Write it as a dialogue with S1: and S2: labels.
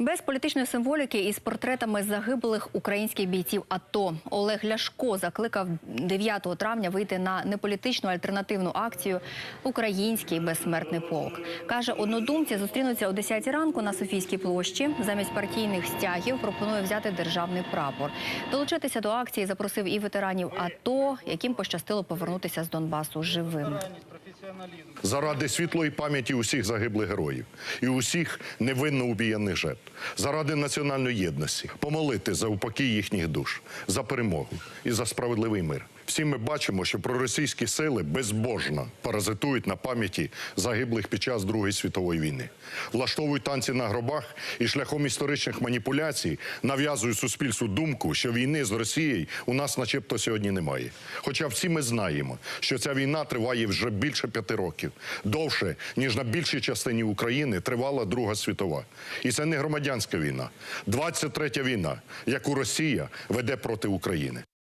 S1: Без політичної символіки із портретами загиблих українських бійців АТО Олег Ляшко закликав 9 травня вийти на неполітичну альтернативну акцію Український безсмертний полк. каже, однодумці зустрінуться о 10 ранку на Софійській площі. Замість партійних стягів пропонує взяти державний прапор. Долучитися до акції запросив і ветеранів АТО, яким пощастило повернутися з Донбасу живими.
S2: заради світлої пам'яті усіх загиблих героїв і усіх невинно убієних жертв, заради національної єдності, помолити за упокій їхніх душ, за перемогу і за справедливий мир. Всі ми бачимо, що проросійські сили безбожно паразитують на пам'яті загиблих під час Другої світової війни, влаштовують танці на гробах і шляхом історичних маніпуляцій нав'язують суспільству думку, що війни з Росією у нас, начебто, сьогодні немає. Хоча всі ми знаємо, що ця війна триває вже більше п'яти років, довше ніж на більшій частині України тривала Друга світова. І це не громадянська війна, 23-я війна, яку Росія веде проти України.